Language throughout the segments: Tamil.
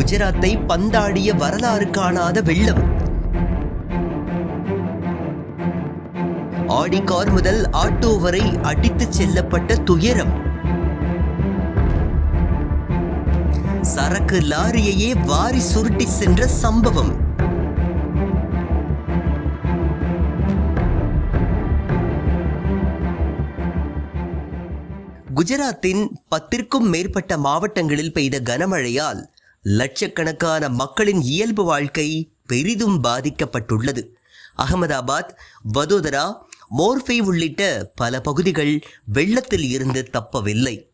குஜராத்தை பந்தாடிய வரலாறு காணாத வெள்ளம். ஆடி கார் முதல் ஆட்டோ வரை அடித்து செல்லப்பட்ட துயரம். சரக்கு லாரியையே வாரி சுருட்டி சென்ற சம்பவம். குஜராத்தின் பத்திற்கும் மேற்பட்ட மாவட்டங்களில் பெய்த கனமழையால் லட்சக்கணக்கான மக்களின் இயல்பு வாழ்க்கை பெரிதும் பாதிக்கப்பட்டுள்ளது. அகமதாபாத் வதோதரா மோர்ஃபே உள்ளிட்ட பல பகுதிகள் வெள்ளத்தில் இருந்து தப்பவில்லை.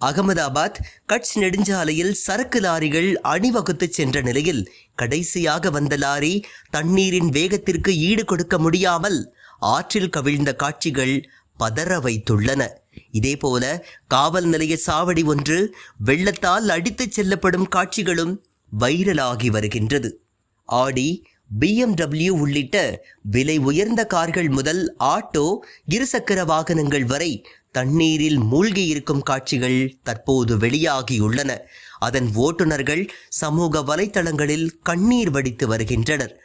அகமதாபாத் கட்ச் நெடுஞ்சாலையில் சரக்கு லாரிகள் அணிவகுத்து சென்ற நிலையில் கடைசியாக வந்த லாரி தண்ணீரின் வேகத்திற்கு ஈடு கொடுக்க முடியாமல் ஆற்றில் கவிழ்ந்த காட்சிகள் பதற வைத்துள்ளன. இதேபோல காவல் நிலைய சாவடி ஒன்று வெள்ளத்தால் அடித்துச் செல்லப்படும் காட்சிகளும் வைரலாகி வருகின்றது. ஆடி பிஎம்டபிள்யூ உள்ளிட்ட விலை உயர்ந்த கார்கள் முதல் ஆட்டோ இருசக்கர வாகனங்கள் வரை தண்ணீரில் மூழ்கி இருக்கும் காட்சிகள் தற்போது வெளியாகியுள்ளன. அதன் ஓட்டுநர்கள் சமூக வலைத்தளங்களில் கண்ணீர் வடித்து வருகின்றனர்.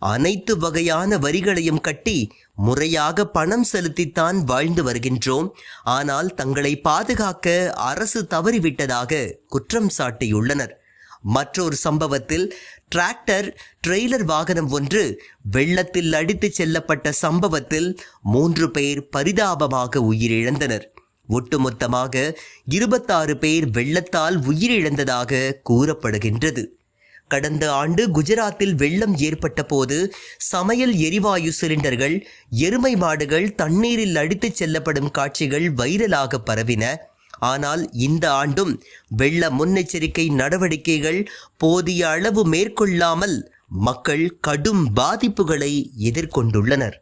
அனைத்து வகையான வரிகளையும் கட்டி முறையாக பணம் செலுத்தித்தான் வாழ்ந்து வருகின்றோம். ஆனால் தங்களை பாதுகாக்க அரசு தவறிவிட்டதாக குற்றம் சாட்டியுள்ளனர். மற்றொரு சம்பவத்தில் டிராக்டர் ட்ரெய்லர் வாகனம் ஒன்று வெள்ளத்தில் அடித்துச் செல்லப்பட்ட சம்பவத்தில் மூன்று பேர் பரிதாபமாக உயிரிழந்தனர். ஒட்டுமொத்தமாக இருபத்தாறு பேர் வெள்ளத்தால் உயிரிழந்ததாக கூறப்படுகின்றது. கடந்த ஆண்டு குஜராத்தில் வெள்ளம் ஏற்பட்ட போது சமையல் எரிவாயு சிலிண்டர்கள் எருமை மாடுகள் தண்ணீரில் அடித்துச் செல்லப்படும் காட்சிகள் வைரலாக பரவின. ஆனால் இந்த ஆண்டும் வெள்ள முன்னெச்சரிக்கை நடவடிக்கைகள் போதிய அளவு மேற்கொள்ளாமல் மக்கள் கடும் பாதிப்புகளை எதிர்கொண்டுள்ளனர்.